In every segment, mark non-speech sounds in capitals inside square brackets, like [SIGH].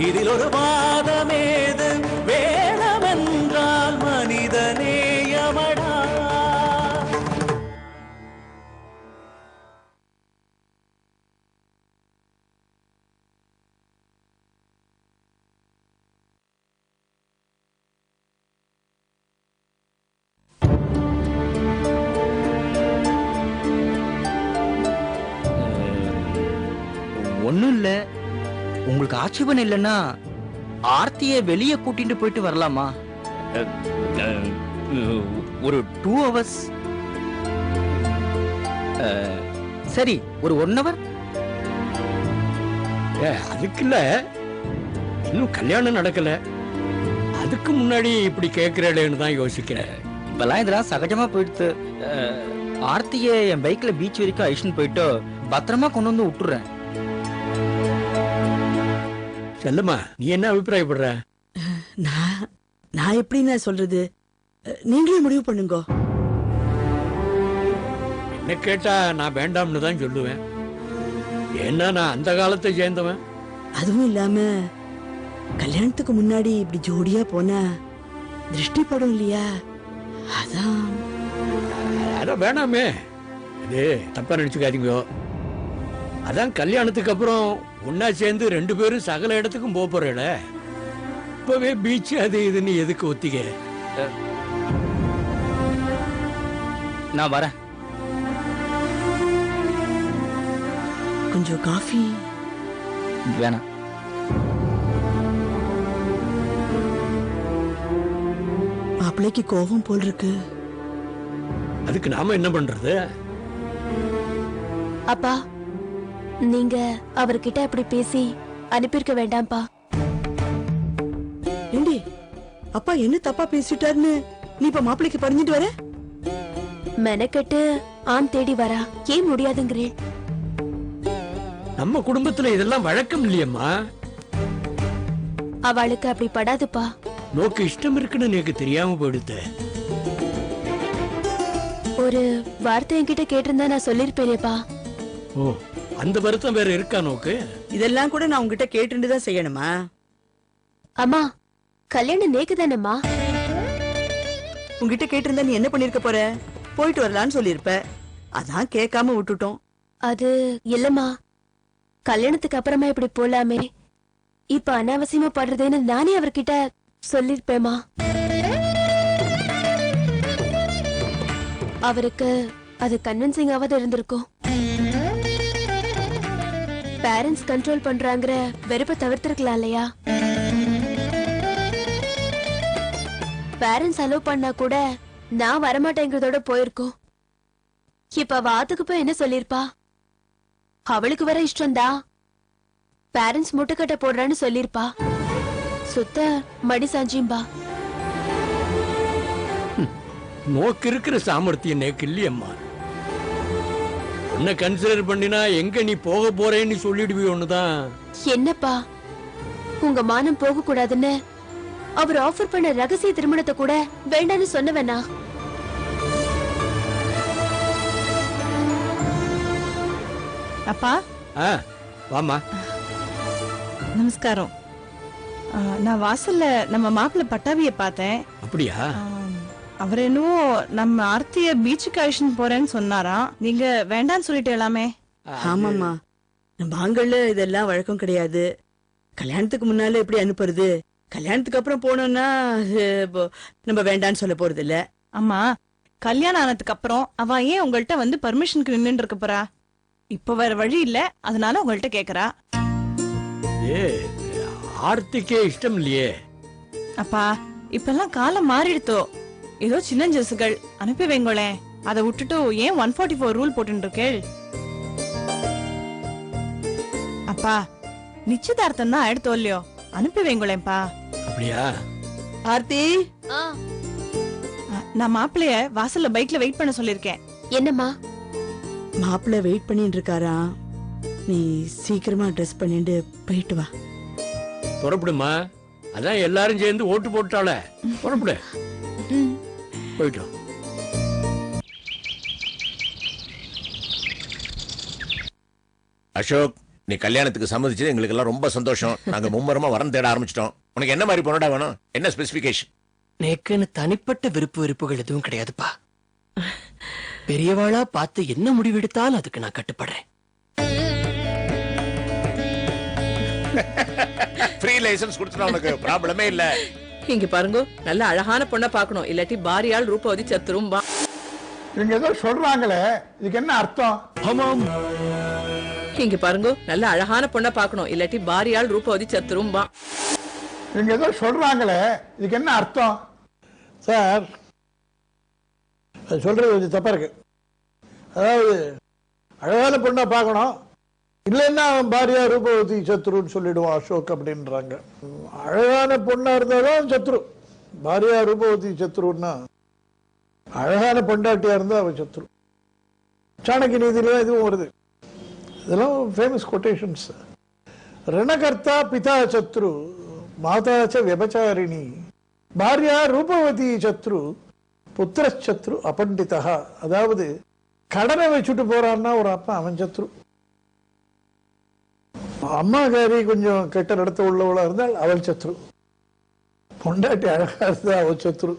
இதில் ஒரு வாதமே உங்களுக்கு ஆட்சேபம் இல்லைன்னா ஆர்த்தியை வெளியே கூட்டிட்டு போயிட்டு வரலாமா? ஒரு டூ ஹவர்ஸ் சரி ஒரு ஒன் ஹவர் ஏ, அதுக்கு இல்ல இன்னும் கல்யாணம் நடக்கல. அதுக்கு முன்னாடி இப்படி கேட்கிறேன்னு தான் யோசிக்கிறேன். இப்பெல்லாம் இதெல்லாம் சகஜமா போயிடுத்து. ஆர்த்தியை என் பைக்ல பீச் வரைக்கும் அழிச்சுன்னு போயிட்டு பத்திரமா கொண்டு வந்து விட்டுறேன். செல்லம்மா நீ என்ன அபிப்பிராயப்படுற? நான் நான் எப்படி நான் சொல்றது? நீங்களே முடிவு பண்ணுங்க. என்ன கேட்டா நான் வேண்டாம்னு தான் சொல்லுவேன். ஏன்னா நான் அந்த காலத்தை சேர்ந்தவன். அதுவும் இல்லாம கல்யாணத்துக்கு முன்னாடி இப்படி ஜோடியா போனா திருஷ்டி படம் இல்லையா? அதான். அதான் வேணாமே. இது தப்பா நினைச்சுக்காதீங்க. அதான் கல்யாணத்துக்கு அப்புறம் ஒன்னா சேர்ந்து ரெண்டு பேரும் சகல இடத்துக்கும் போக போறேல இப்பவே பீச் அது இதுன்னு எதுக்கு ஒத்திக்க நான் வரேன். கொஞ்சம் காஃபி. வேணாம். மாப்பிள்ளைக்கு கோபம் போல் இருக்கு அதுக்கு நாம என்ன பண்றது? அப்பா நீங்க அவர்கிட்ட இப்படி பேசி அனுப்பியிருக்க வேண்டாம்ப்பா. ஏண்டி அப்பா என்ன தப்பா பேசிட்டாருன்னு நீ இப்ப மாப்பிள்ளைக்கு பறிஞ்சிட்டு வர? மெனக்கெட்டு ஆண் தேடி வரா. ஏன் முடியாதுங்கிறேன் நம்ம குடும்பத்துல இதெல்லாம் வழக்கம் இல்லையம்மா. அவளுக்கு அப்படி படாதுப்பா. நோக்கு இஷ்டம் இருக்குன்னு எனக்கு தெரியாம போயிடுத்த ஒரு வார்த்தை என்கிட்ட கேட்டிருந்தா நான் சொல்லிருப்பேனேப்பா ஓ அந்த வருத்தம் வேற இருக்கா நோக்கு? இதெல்லாம் கூட நான் உங்ககிட்ட கேட்டுட்டு தான் செய்யணுமா? அம்மா கல்யாணம் நேக்கு தானேம்மா உங்ககிட்ட கேட்டிருந்தா நீ என்ன பண்ணிருக்க போற? போயிட்டு வரலான்னு சொல்லியிருப்ப அதான் கேட்காம விட்டுட்டோம். அது இல்லம்மா. கல்யாணத்துக்கு அப்புறமா இப்படி போலாமே. இப்ப அனாவசியமா படுறதுன்னு நானே அவர்கிட்ட சொல்லிருப்பேமா அவருக்கு அது கன்வின்சிங்காவது இருந்திருக்கும். பேரண்ட்ஸ் கண்ட்ரோல் பண்றாங்கிற வெறுப்பை தவிர்த்திருக்கலாம் இல்லையா? பேரண்ட்ஸ் அலோவ் பண்ணா கூட நான் வரமாட்டேங்கிறதோட போயிருக்கோம். இப்ப வாத்துக்கு போய் என்ன சொல்லிருப்பா? அவளுக்கு வர இஷ்டம்தா. பேரண்ட்ஸ் முட்டுக்கட்டை போடுறான்னு சொல்லிருப்பா. சுத்த மடி சாஞ்சிம்பா நோக்கு இருக்கிற சாமர்த்தியம் நேக்கு இல்லையம்மா. உன்னை கன்சிடர் பண்ணினா எங்க நீ போக போறேன்னு சொல்லிடுவியோன்னு தான் என்னப்பா? உங்க மானம் போக கூடாதுன்னு அவர் ஆஃபர் பண்ண ரகசிய திருமணத்தை கூட வேண்டான்னு சொன்னவனா? அப்பா? ஆ வாமா நமஸ்காரம். ஆ, நான் வாசல்ல நம்ம மாப்பிள்ளை பட்டாவிய பார்த்தேன். அப்படியா? அவர் என்னவோ நம்ம ஆர்த்திய பீச்சுக்கு அழிச்சுன்னு போறேன்னு சொன்னாராம் நீங்க வேண்டான்னு சொல்லிட்டு எல்லாமே. ஆமாம்மா. நம்ம ஆண்கள்ல இதெல்லாம் வழக்கம் கிடையாது. கல்யாணத்துக்கு முன்னால எப்படி அனுப்புறது? கல்யாணத்துக்கு அப்புறம் போனோம்னா அது நம்ம வேண்டான்னு சொல்ல போறது இல்ல அம்மா கல்யாணம் ஆனதுக்கு அப்புறம் அவ ஏன் உங்கள்ட்ட வந்து பர்மிஷனுக்கு நின்னுட்டு இருக்க போறா? இப்ப வேற வழி இல்ல அதனால உங்கள்ட்ட கேக்குறா. ஏ ஆர்த்திக்கே இஷ்டம் இல்லையே. அப்பா இப்பெல்லாம் காலம் மாறிடுத்தோ. ஏதோ சின்ன ஜெசுகள் அனுப்பி வைங்களேன். அதை விட்டுட்டு ஏன் ஒன் ஃபார்ட்டி ஃபோர் ரூல் போட்டு இருக்கேள் அப்பா நிச்சயதார்த்தம் தான் ஆயிடுத்தோ இல்லையோ? அனுப்பி வைங்களேன்ப்பா. அப்படியா? ஆர்த்தி? நான் மாப்பிள்ளைய வாசல்ல பைக்ல வெயிட் பண்ண சொல்லிருக்கேன் என்னம்மா? மாப்பிள்ளை வெயிட் பண்ணிட்டு இருக்காராம் நீ சீக்கிரமா ட்ரெஸ் பண்ணிட்டு போயிட்டு வா. புறப்படுமா அதான் எல்லாரும் சேர்ந்து ஓட்டு போட்டாளே. புறப்படு. போயிட்டோம் அசோக் நீ கல்யாணத்துக்கு சம்மதிச்சது எங்களுக்கு எல்லாம் ரொம்ப சந்தோஷம். நாங்க மும்மரமா வரம் தேட ஆரம்பிச்சிட்டோம். உனக்கு என்ன மாதிரி பொண்ணடா வேணும்? என்ன ஸ்பெசிபிகேஷன் நேக்குன்னு தனிப்பட்ட விருப்பு வெறுப்புகள் எதுவும் கிடையாதுப்பா. பெரியவாளா பார்த்து என்ன முடிவெடுத்தாலும் அதுக்கு நான் கட்டுப்படுறேன். ஃப்ரீ லைசன்ஸ் கொடுத்துட்டா உனக்கு ப்ராப்ளமே இல்ல. இங்க பாருங்க நல்ல அழகான பொண்ணை பார்க்கணும். இல்லாட்டி பாரியால் ரூபவதி சத்துரும் வா. இவங்க ஏதோ சொல்றாங்களே இதுக்கு என்ன அர்த்தம்? ஆமாம் இங்க பாருங்க நல்ல அழகான பொண்ணை பார்க்கணும். இல்லாட்டி பாரியால் ரூபவதி சத்துரும் வா. இவங்க ஏதோ சொல்றாங்களே இதுக்கு என்ன அர்த்தம்? சார் அது சொல்றது கொஞ்சம் தப்பா இருக்கு. அதாவது அழகான பொண்ணை பார்க்கணும் இல்லைன்னா அவன் பாரியா ரூபவதி சத்ருன்னு சொல்லிடுவான் அசோக் அப்படின்றாங்க. அழகான பொண்ணா இருந்தாலும் சத்ரு. பாரியா ரூபவதி சத்ருன்னா அழகான பொண்டாட்டியா இருந்தா அவன் சத்ரு. சாணக்கிய நீதியில இதுவும் வருது. இதெல்லாம் ஃபேமஸ் கொட்டேஷன்ஸ் ரணகர்த்தா பிதா சத்ரு மாதா ச விபச்சாரிணி. பாரியா ரூபவதி சத்ரு புத்திர சத்ரு அபண்டிதா. அதாவது கடனை வச்சுட்டு போறான்னா ஒரு அப்பா அவன் சத்ரு. அம்மாக்காரி கொஞ்சம் கெட்ட நடத்த உள்ளவளா இருந்தால் அவள் சத்ரு. பொண்டாட்டி அழகா இருந்தால் அவள் சத்ரு.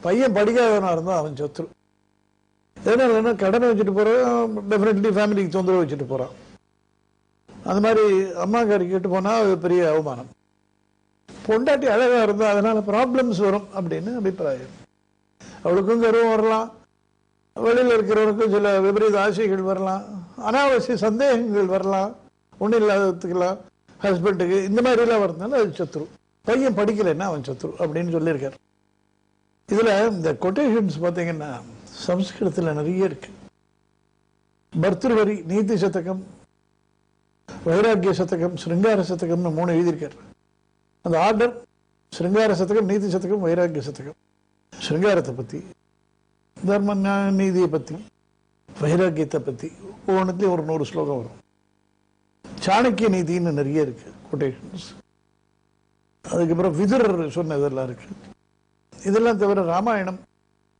பையன் படிக்காதவனா இருந்தால் அவன் சத்ரு. எதனால கடனை வச்சுட்டு போறான் டெஃபினெட்லி ஃபேமிலிக்கு தொந்தரவு வச்சுட்டு போறான். அந்த மாதிரி அம்மாக்காரி கேட்டு போனா அது பெரிய அவமானம். பொண்டாட்டி அழகா இருந்தால் அதனால ப்ராப்ளம்ஸ் வரும் அப்படின்னு அபிப்பிராயம். அவளுக்கும் கருவம் வரலாம். வெளியில் இருக்கிறவனுக்கும் சில விபரீத ஆசைகள் வரலாம். அனாவசிய சந்தேகங்கள் வரலாம். ஒன்றும் இல்லாததுக்கெல்லாம் ஹஸ்பண்டுக்கு இந்த மாதிரி எல்லாம் வரதுனால அது சத்ரு. பையன் படிக்கலைன்னா அவன் சத்ரு அப்படின்னு சொல்லியிருக்காரு. இதில் இந்த கொட்டேஷன்ஸ் பார்த்தீங்கன்னா சம்ஸ்கிருதத்தில் நிறைய இருக்கு. பர்திருவரி நீதி சதகம் வைராக்கிய சதகம் சிருங்கார சதகம்னு மூணு எழுதியிருக்கார். அந்த ஆர்டர் சிருங்கார சதகம் நீதி சதகம் வைராக்கிய சதகம். சிருங்காரத்தை பத்தி தர்ம நீதியை பற்றி வைராக்கியத்தை பற்றி ஒவ்வொன்றுத்தையும் ஒரு நூறு ஸ்லோகம் வரும். சாணக்கிய நீதின்னு நிறைய இருக்கு கொட்டேஷன்ஸ் அதுக்கப்புறம் விதுரர் சொன்னதெல்லாம் இருக்கு. இதெல்லாம் தவிர ராமாயணம்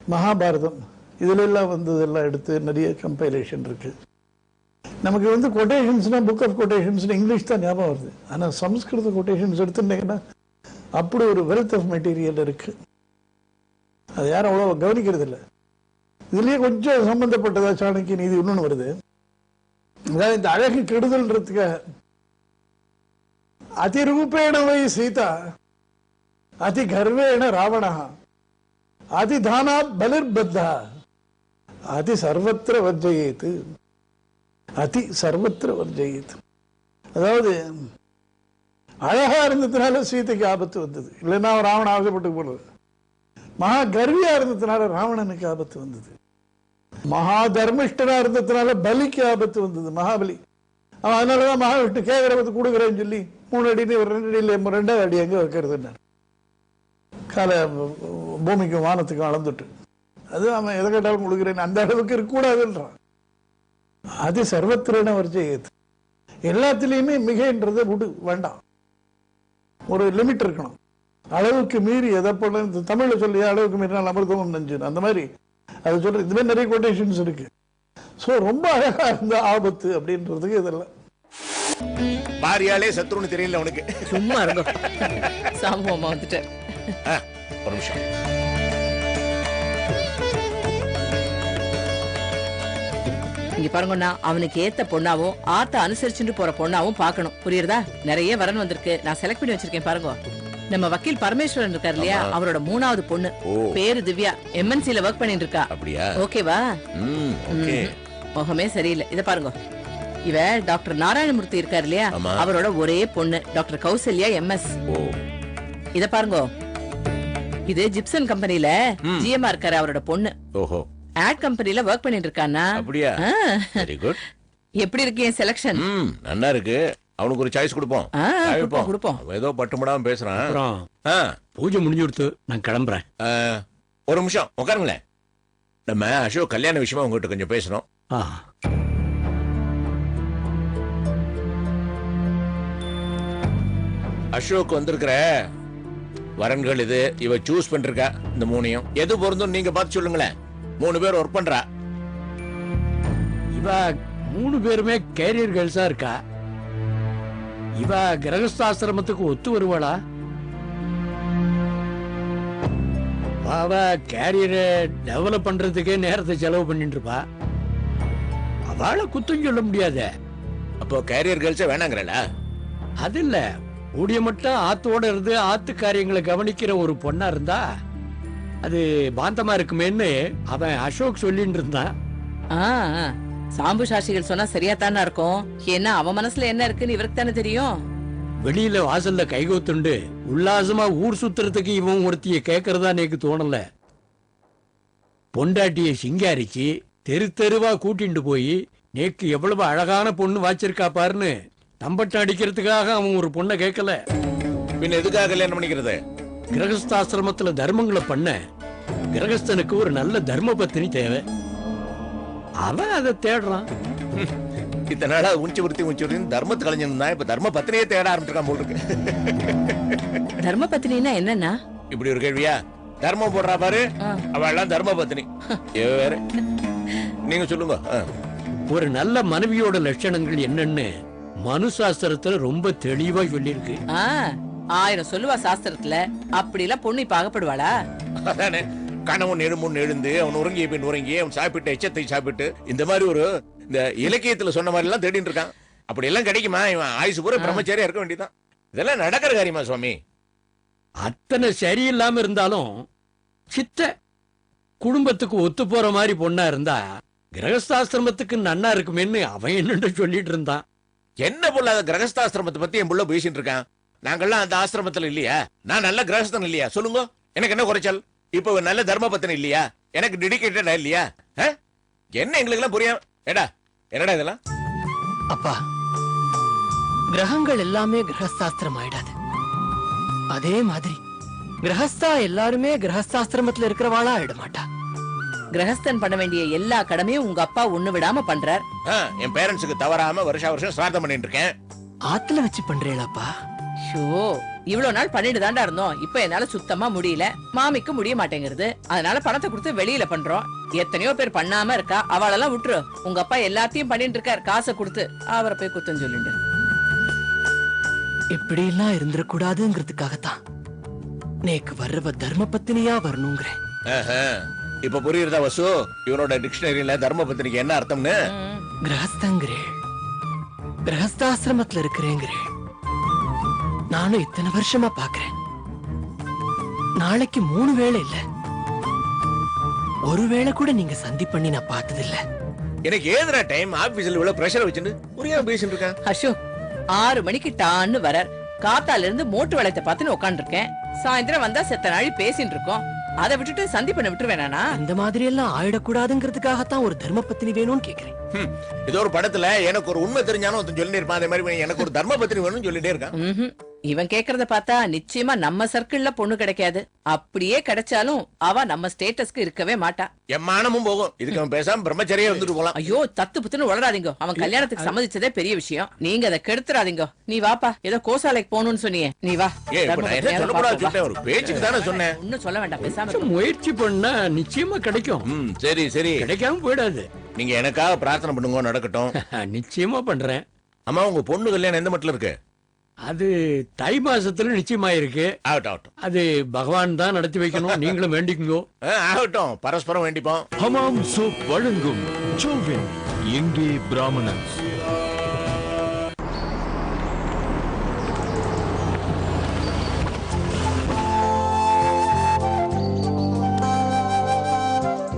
மகாபாரதம் இதுல எல்லாம் வந்ததெல்லாம் எடுத்து நிறைய கம்பைலேஷன் இருக்கு. நமக்கு வந்து கொட்டேஷன்ஸ்னா புக் ஆஃப் கொட்டேஷன்ஸ் இங்கிலீஷ் தான் ஞாபகம் வருது. ஆனால் சம்ஸ்கிருத கொட்டேஷன்ஸ் எடுத்துட்டீங்கன்னா அப்படி ஒரு வெல்த் ஆஃப் மெட்டீரியல் இருக்கு. அது யாரும் அவ்வளோ கவனிக்கிறது இல்லை இதுலயே கொஞ்சம் சம்பந்தப்பட்டதா சாணக்கிய நீதி இன்னொன்று வருது. அதாவது இந்த அழகு கெடுதல்ன்றதுக்காக அதிரூபேண வை சீதா அதி கர்வேண ராவணா அதி தானாத் பலிர்பத்தா அதி சர்வத்திர வர்ஜயேத்து அதி சர்வத்திர வர்ஜயேத் அதாவது அழகா இருந்ததுனால சீதைக்கு ஆபத்து வந்தது. இல்லைன்னா அவன் ராவணன் ஆசைப்பட்டு போனது. மகா கர்வியா இருந்ததுனால ராவணனுக்கு ஆபத்து வந்தது. மகா தர்மிஷ்டனா இருந்ததுனால பலிக்கு ஆபத்து வந்தது மகாபலி. அவன் அதனாலதான் மகாவிஷ்ணு கேட்கறவத்து கொடுக்குறேன்னு சொல்லி மூணு அடி ஒரு ரெண்டு அடியில் ரெண்டாவது அடி எங்க வைக்கிறதுன்னு கால பூமிக்கும் வானத்துக்கும் அளந்துட்டு. அது அவன் எதை கேட்டாலும் கொடுக்குறேன் அந்த அளவுக்கு இருக்கக்கூடாதுன்றான். அது சர்வத்திரன வரிச்சையது எல்லாத்துலயுமே மிகைன்றதை விடு வேண்டாம். ஒரு லிமிட் இருக்கணும். அளவுக்கு மீறி எதை போல இந்த தமிழ்ல சொல்லி அளவுக்கு மீறினால் அமிர்தமும் நெஞ்சு அந்த மாதிரி அது சொல்ற இந்த மாதிரி நிறைய கொட்டேஷன்ஸ் இருக்கு. சோ ரொம்ப அழகா இருந்த ஆபத்து அப்படின்றதுக்கு இதெல்லாம். பாரியாலே சத்ருன்னு தெரியல உனக்கு. சும்மா இருங்க. சாம்பவமா வந்துட்டு ஒரு நிமிஷம். இங்க பாருங்கண்ணா அவனுக்கு ஏத்த பொண்ணாவும் ஆத்த அனுசரிச்சுட்டு போற பொண்ணாவும் பார்க்கணும். புரியுறதா? நிறைய வரன் வந்திருக்கு. நான் செலக்ட் பண்ணி வச்சிருக்கேன் பாருங்க. நம்ம வக்கீல் பரமேஸ்வரன் இருக்கார் இல்லையா அவரோட மூணாவது பொண்ணு. பேரு திவ்யா. எம்என்சில ஒர்க் பண்ணிட்டு இருக்கா அப்படியா? ஓகேவா? முகமே சரியில்லை. இத பாருங்க. இவ டாக்டர் நாராயணமூர்த்தி இருக்கார் இல்லையா. அவரோட ஒரே பொண்ணு. டாக்டர் கௌசல்யா எம்எஸ் இத பாருங்க. இது ஜிப்சன் கம்பெனில. ஜிஎம்ஆர் இருக்காரு அவரோட பொண்ணு. ஓஹோ. ஆட் கம்பெனில ஒர்க் பண்ணிட்டு இருக்கானா அப்படியா வெரி குட் எப்படி இருக்கு என் செலக்ஷன் நல்லா இருக்கு. அவனுக்கு ஒரு சாய்ஸ் கொடுப்போம். ஆ. கொடுப்போம், கொடுப்போம். அவன் ஏதோ பட்டுமடாம பேசுறான். அப்புறம் ஆ, பூஜை முடிஞ்சு கொடுத்து நான் கிளம்புறேன். ஆ, ஒரு நிமிஷம் உட்காருங்களேன். நம்ம அசோக் கல்யாண விஷயமா உங்ககிட்ட கொஞ்சம் பேசணும். ஆ. அசோக் வந்திருக்கிற வரன்கள் இது இவ சூஸ் பண்ணிருக்கா இந்த மூணையும். எது பொருந்தும் நீங்க பார்த்து சொல்லுங்களேன். மூணு பேர் ஒர்க் பண்றா. இவ மூணு பேருமே கேரியர் கேர்ள்ஸா இருக்கா? இவ கிரகஸ்தாசிரமத்துக்கு ஒத்து வருவாளா? அவ கேரியரை டெவலப் பண்றதுக்கே நேரத்தை செலவு பண்ணிட்டு இருப்பா அவளை குத்தம் சொல்ல முடியாதே. அப்போ கேரியர் கேர்ள்ஸே வேணாங்கிறல? அது இல்ல. கூடிய மட்டும் ஆத்தோட இருந்து ஆத்து காரியங்களை கவனிக்கிற ஒரு பொண்ணா இருந்தா அது பாந்தமா இருக்குமேன்னு அவன் அசோக் சொல்லிட்டு இருந்தான் ஆ, ஆ. சாம்பு சாட்சிகள் சொன்னா சரியா தானே இருக்கும்? ஏன்னா அவன் மனசுல என்ன இருக்குன்னு இவருக்கு தானே தெரியும். வெளியில வாசல்ல கைகோத்துண்டு உல்லாசமா ஊர் சுத்துறதுக்கு இவன் ஒருத்திய கேக்குறதா எனக்கு தோணல. பொண்டாட்டிய சிங்காரிச்சு தெரு தெருவா கூட்டிட்டு போய் நேக்கு எவ்வளவு அழகான பொண்ணு வாச்சிருக்கா பாருன்னு தம்பட்டம் அடிக்கிறதுக்காக அவன் ஒரு பொண்ணை கேட்கல பின்ன எதுக்காக கல்யாணம் பண்ணிக்கிறது? கிரகஸ்தாசிரமத்துல தர்மங்களை பண்ண கிரகஸ்தனுக்கு ஒரு நல்ல தர்ம பத்தினி தேவை. அவன் அதை தேடுறான். இத்தனை நாளா உஞ்சி விருத்தி உஞ்சி விருத்தி தர்மத்து கலைஞ்சிருந்தா இப்ப தர்ம பத்தினியே தேட ஆரம்பிச்சிருக்கான் போல் இருக்கு. தர்ம பத்தினா என்னன்னா? இப்படி ஒரு கேள்வியா? தர்மம் போடுறா பாரு. ஆ. அவள் எல்லாம் தர்ம பத்தினி. வேற. நீங்க சொல்லுங்க. ஒரு நல்ல மனைவியோட லட்சணங்கள் என்னன்னு மனு சாஸ்திரத்துல ரொம்ப தெளிவா சொல்லியிருக்கு. ஆயிரம் சொல்லுவா சாஸ்திரத்துல. அப்படி எல்லாம் பொண்ணு இப்ப அகப்படுவாளா? அதானே. கணவன் எழுமுன் எழுந்து அவன் உறங்கிய பின் உறங்கி அவன் சாப்பிட்ட எச்சத்தை சாப்பிட்டு இந்த மாதிரி ஒரு இந்த இலக்கியத்துல சொன்ன மாதிரி எல்லாம் தேடிட்டு இருக்கான். அப்படி எல்லாம் கிடைக்குமா? இவன் ஆயுசு பூரா பிரம்மச்சாரியா இருக்க வேண்டியதான் இதெல்லாம் நடக்கிற காரியமா சுவாமி? அத்தனை சரியில்லாம இருந்தாலும் சித்த குடும்பத்துக்கு ஒத்து போற மாதிரி பொண்ணா இருந்தா கிரகஸ்தாசிரமத்துக்கு நன்னா இருக்குமேன்னு அவன் என்னன்னு சொல்லிட்டு இருந்தான். என்ன பொல்லாத கிரகஸ்தாசிரமத்தை பத்தி என் புள்ள பேசிட்டு இருக்கான். நாங்கெல்லாம் அந்த ஆசிரமத்துல இல்லையா? நான் நல்ல கிரகஸ்தன் இல்லையா? சொல்லுங்க. எனக்கு என்ன குறைச்சல்? இப்போ நல்ல தர்ம பத்தினி இல்லையா? எனக்கு டெடிகேட்டடா இல்லையா? என்ன எங்களுக்கு எல்லாம் புரியும் ஏடா என்னடா இதெல்லாம்? அப்பா கிரகங்கள் எல்லாமே கிரகஸ்தாஸ்திரம் ஆயிடாது அதே மாதிரி கிரகஸ்தா எல்லாருமே கிரகஸ்தாஸ்திரமத்துல இருக்கிறவாளா ஆயிட மாட்டா கிரகஸ்தன் பண்ண வேண்டிய எல்லா கடமையும் உங்க அப்பா ஒண்ணு விடாம பண்றார். என் பேரண்ட்ஸுக்கு தவறாம வருஷா வருஷம் சிரார்த்தம் பண்ணிட்டு இருக்கேன். ஆத்துல வச்சு பண்றேளாப்பா. ஷோ இவ்வளவு நாள் பண்ணிட்டு தாண்டா இருந்தோம். இப்ப என்னால சுத்தமா முடியல. மாமிக்கு முடிய மாட்டேங்குது அதனால பணத்தை கொடுத்து வெளியில பண்றோம். எத்தனையோ பேர் பண்ணாம இருக்கா? அவளெல்லாம் விட்டுரு. உங்க அப்பா எல்லாத்தையும் பண்ணிட்டு இருக்கார். காசை கொடுத்து. அவரை போய் குத்தம் சொல்லிட்டு இப்படி எல்லாம் இருந்துடக்கூடாதுங்கிறதுக்காகத்தான் நேக்கு வர்றவ தர்ம பத்தினியா வரணுங்கிறேன். ஆஹா. இப்ப புரியுறதா வசு? இவனோட டிக்ஷனரியில தர்ம பத்திரிக்கை என்ன அர்த்தம்னு. கிரகஸ்தங்கிறேன். கிரகஸ்தாசிரமத்துல இருக்கிறேங்கிறேன். நானும் இத்தனை வருஷமா பாக்குறேன் நாளைக்கு மூணு வேளை இல்ல. ஒரு வேளை கூட நீங்க சந்தி பண்ணி நான் பார்த்ததில்ல. எனக்கு ஏதுடா டைம் ஆபீஸ்ல இவ்வளவு பிரஷர் வச்சுட்டு புரியாம பேசிட்டு இருக்கேன். அசோக் ஆறு மணிக்கு டான்னு வரார். காத்தால இருந்து மோட்டு வளையத்தை பார்த்துன்னு உட்காந்து இருக்கேன் சாயந்தரம் வந்தா செத்த நாளி பேசிட்டு இருக்கோம். அதை விட்டுட்டு சந்தி பண்ண விட்டுருவேனா இந்த மாதிரி எல்லாம் ஆயிடக்கூடாதுங்கிறதுக்காகத்தான் ஒரு தர்ம பத்தினி வேணும்னு கேக்குறேன். ஏதோ ஒரு படத்துல எனக்கு ஒரு உண்மை தெரிஞ்சாலும் ஒருத்தன் சொல்லிட்டே இருப்பான். அதே மாதிரி எனக்கு ஒரு தர்ம பத்திரி வேணும்னு சொல்லிட்டே இருக்கான். இவன் கேக்குறத பார்த்தா நிச்சயமா நம்ம சர்க்கிள்ல பொண்ணு கிடைக்காது. அப்படியே கிடைச்சாலும் அவ நம்ம ஸ்டேட்டஸ்க்கு இருக்கவே மாட்டா. என் மானமும் போகும். இதுக்கு அவன் பேசாம பிரம்மச்சரியா வந்துட்டு போலாம். ஐயோ தத்து புத்துன்னு உளராதீங்க அவன் கல்யாணத்துக்கு சம்மதிச்சதே பெரிய விஷயம். நீங்க அதை கெடுத்துறாதீங்க. நீ வாப்பா ஏதோ கோசாலைக்கு போகணும்னு சொன்னியே. நீ வா. ஏ இப்ப நான் என்ன சொல்லக்கூடாது சொல்லிட்டேன். ஒரு பேச்சுக்கு தானே சொன்னேன். ஒன்னும் சொல்ல வேண்டாம் பேசாம இரு. முயற்சி பண்ணா நிச்சயமா கிடைக்கும். ம் சரி சரி. கிடைக்காம போயிடாது. நீங்க எனக்காக பிரார்த்தனை பண்ணுங்க நடக்கட்டும். [LAUGHS] நிச்சயமா பண்றேன். அம்மா உங்க பொண்ணு கல்யாணம் எந்த மட்டும் இருக்கு? அது தை மாசத்துல நிச்சயமாயிருக்கு. ஆகட்டும் ஆகட்டும். அது பகவான் தான் நடத்தி வைக்கணும். [LAUGHS] நீங்களும் வேண்டிக்குங்கோ. ஆகட்டும். பரஸ்பரம் வேண்டிப்போம். ஹமாம் சோப் வழங்கும் சோவின் எங்கே பிராமணன்ஸ்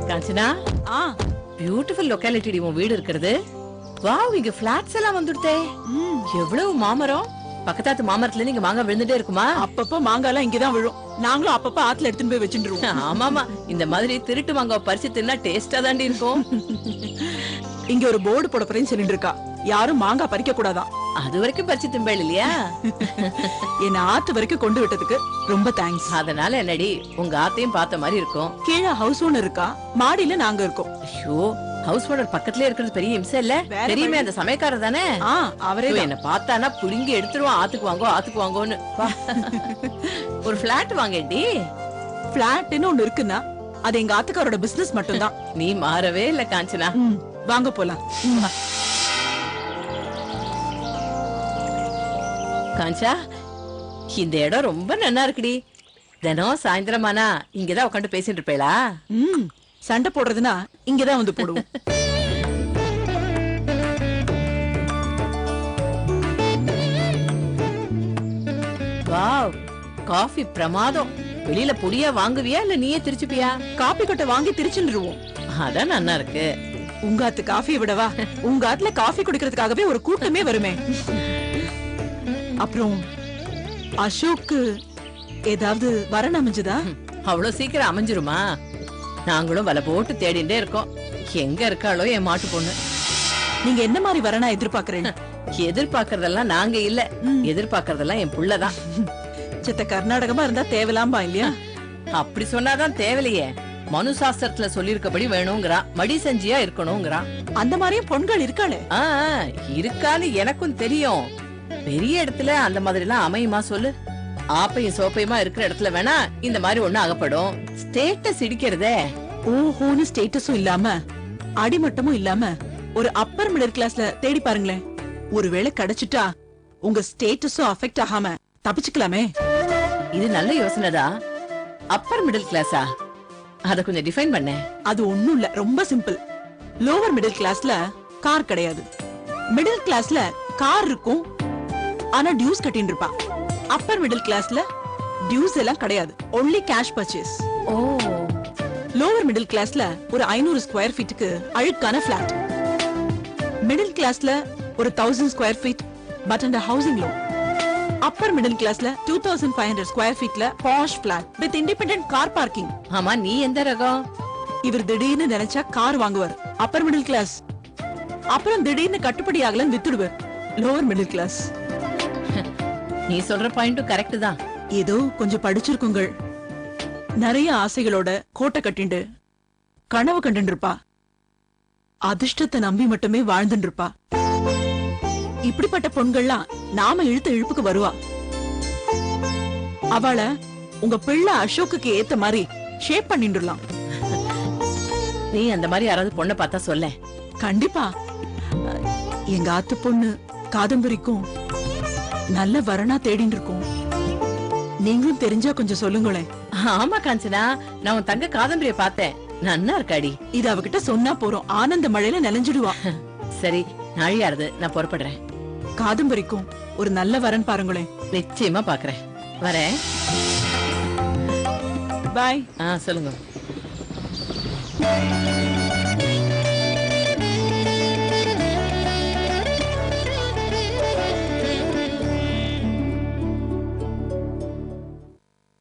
காஞ்சனா? ஆ. பியூட்டிஃபுல் லொக்காலிட்டி உன் வீடு இருக்கிறது. வாவ் இங்க பிளாட்ஸ் எல்லாம் வந்துடுதே எவ்வளவு மாமரம்? பக்கத்தாத்து மாமரத்துல நீங்க மாங்காய் விழுந்துட்டே இருக்குமா? அப்பப்ப மாங்காய்லாம் இங்கதான் விழும். நாங்களும் அப்பப்ப ஆத்துல எடுத்துன்னு போய் வச்சுருவோம் [LAUGHS] ஆமாமா இந்த மாதிரி திருட்டு மாங்காய் பறிச்சு தின்னா டேஸ்டா தாண்டி இருக்கும். [LAUGHS] இங்க ஒரு போர்டு போட போறேன்னு சொல்லிட்டு இருக்கா. யாரும் மாங்காய் பறிக்க கூடாதாம் அது வரைக்கும் பறிச்சு திம்பேள் இல்லையா? [LAUGHS] என்ன ஆத்து வரைக்கும் கொண்டு விட்டதுக்கு ரொம்ப தேங்க்ஸ் அதனால என்னடி உங்க ஆத்தையும் பார்த்த மாதிரி இருக்கும். கீழே ஹவுஸ் ஓனர் இருக்கா? மாடியில நாங்க இருக்கோம். ஐயோ ஹவுஸ் ஓனர் பக்கத்துல இருக்கிறது பெரிய இம்சை இல்ல? தெரியுமே வழி. அந்த சமயக்காரர் தானே? அவரே என்ன பார்த்தானா புடுங்கி எடுத்துருவான் ஆத்துக்கு வாங்கோ ஆத்துக்கு வாங்கோன்னு. [LAUGHS] ஒரு பிளாட் வாங்கடி பிளாட்னு ஒண்ணு இருக்குன்னா அது எங்க ஆத்துக்காரோட பிசினஸ் மட்டும்தான். [LAUGHS] நீ மாறவே இல்ல காஞ்சனா. வாங்க போலாம். காஞ்சா இந்த இடம் ரொம்ப நல்லா இருக்குடி. தினம் சாயந்தரமானா இங்கதான் உட்காந்து பேசிட்டு இருப்பேளா? சண்டை போடுறதுன்னா இங்கதான் வந்து போடுவோம். வாவ் காஃபி பிரமாதம். வெளியில பொடியா வாங்குவியா இல்ல நீயே திருச்சுப்பியா? காப்பி கொட்டை வாங்கி திருச்சுருவோம் அதான் நல்லா இருக்கு. உங்க ஆத்து காஃபியை விடவா? உங்க ஆத்துல காஃபி குடிக்கிறதுக்காகவே ஒரு கூட்டமே வருமே. அப்புறம் அசோக்கு ஏதாவது வரன் அமைஞ்சுதா? அவ்வளவு சீக்கிரம் அமைஞ்சிருமா? நாங்களும் வலை போட்டு தேடிண்டே இருக்கோம். எங்க இருக்காளோ என் மாட்டு பொண்ணு. நீங்க என்ன மாதிரி வரனா எதிர்பார்க்கறீங்க? [LAUGHS] எதிர்பார்க்கறதெல்லாம் நாங்க இல்ல. எதிர்பார்க்கறதெல்லாம் என் புள்ளதான் [LAUGHS] சித்த கர்நாடகமா இருந்தா தேவலாம்பா இல்லையா? [LAUGHS] அப்படி சொன்னாதான் தேவையில்லையே மனு சாஸ்திரத்துல சொல்லிருக்கபடி வேணுங்கிறான் மடி செஞ்சியா இருக்கணுங்கிறான் அந்த மாதிரியும் பொண்கள் இருக்காளே? இருக்கான்னு எனக்கும் தெரியும். பெரிய இடத்துல அந்த மாதிரி எல்லாம் அமையுமா சொல்லு. ஆப்பையும் சோப்பையுமா இருக்கிற இடத்துல வேணா இந்த மாதிரி ஒண்ணு அகப்படும். ஸ்டேட்டஸ் இடிக்கிறதே. ஓஹோன்னு ஸ்டேட்டஸும் இல்லாம அடிமட்டமும் இல்லாம ஒரு அப்பர் மிடில் கிளாஸ்ல தேடி பாருங்களேன். ஒருவேளை கிடைச்சிட்டா உங்க ஸ்டேட்டஸும் அஃபெக்ட் ஆகாம தப்பிச்சுக்கலாமே. இது நல்ல யோசனைதான் அப்பர் மிடில் கிளாஸா அத கொஞ்சம் டிஃபைன் பண்ண. அது ஒண்ணும் இல்ல ரொம்ப சிம்பிள் லோவர் மிடில் கிளாஸ்ல கார் கிடையாது. மிடில் கிளாஸ்ல கார் இருக்கும். ஆனா டியூஸ் கட்டின்னு இருப்பா அப்பர் மிடில் கிளாஸ்ல டியூஸ் எல்லாம் கிடையாது. ஒன்லி கேஷ் பர்ச்சேஸ் ஓ. லோவர் மிடில் கிளாஸ்ல ஒரு ஐநூறு ஸ்கொயர் ஃபீட்டுக்கு அழுக்கான பிளாட் மிடில் கிளாஸ்ல ஒரு thousand square feet but and housing loan upper middle கிளாஸ்ல two thousand five hundred square ஃபீட்ல posh flat with independent car parking ஆமா நீ எந்த ரகம்? இவர் திடீர்னு நினைச்சா கார் வாங்குவார். அப்பர் மிடில் கிளாஸ் அப்புறம் திடீர்னு கட்டுப்படி ஆகலன்னு வித்துடுவார். லோவர் மிடில் கிளாஸ் நீ சொல்ற பாயிண்ட்டும் கரெக்ட் தான். ஏதோ கொஞ்சம் படிச்சிருக்குங்கள். நிறைய ஆசைகளோட கோட்டை கட்டிண்டு கனவு கண்டுட்டு இருப்பா அதிர்ஷ்டத்தை நம்பி மட்டுமே வாழ்ந்துட்டு இருப்பா இப்படிப்பட்ட பொண்கள்லாம் நாம இழுத்த இழுப்புக்கு வருவா. அவள உங்க பிள்ளை அசோக்குக்கு ஏத்த மாதிரி ஷேப் பண்ணிட்டுலாம் நீ அந்த மாதிரி யாராவது பொண்ணை பார்த்தா சொல்ல கண்டிப்பா. எங்க ஆத்து பொண்ணு காதம்பரிக்கும் நல்ல வரனா தேடிட்டு இருக்கோம் நீங்களும் தெரிஞ்சா கொஞ்சம் சொல்லுங்களேன். ஆமா காஞ்சனா. நான் உன் தங்க காதம்பரிய பார்த்தேன். நன்னா இருக்காடி. இது அவகிட்ட சொன்னா போறோம். ஆனந்த மழையில நனைஞ்சிடுவா [LAUGHS] சரி நாழியாருது. நான் புறப்படுறேன். காதம்பரிக்கும் ஒரு நல்ல வரன் பாருங்களேன். நிச்சயமா பாக்குறேன். வரேன். பாய். ஆ சொல்லுங்க.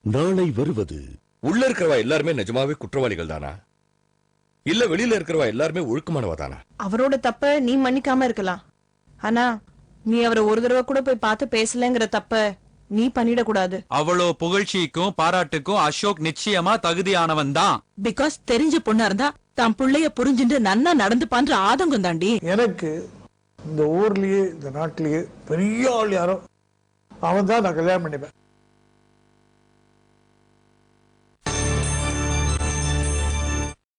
நாளை வருவது உள்ள இருக்கிறவா எல்லாருமே நிஜமாவே குற்றவாளிகள் தானா இல்ல வெளியில இருக்கிறவா எல்லாருமே ஒழுக்கமானவா தானா அவரோட தப்ப நீ மன்னிக்காம இருக்கலாம். ஆனா நீ அவரை ஒரு தடவை கூட போய் பார்த்து பேசலங்கிற தப்ப நீ பண்ணிட கூடாது அவ்வளோ புகழ்ச்சிக்கும் பாராட்டுக்கும் அசோக் நிச்சயமா தகுதியானவன் தான் பிகாஸ் தெரிஞ்ச பொண்ணா இருந்தா தான் பிள்ளைய புரிஞ்சுட்டு நன்னா நடந்துப்பான்ற ஆதங்கம் தாண்டி. எனக்கு இந்த ஊர்லயே இந்த நாட்டிலேயே பெரிய ஆள் யாரோ அவன் தான் நான் கல்யாணம் பண்ணிப்பேன்.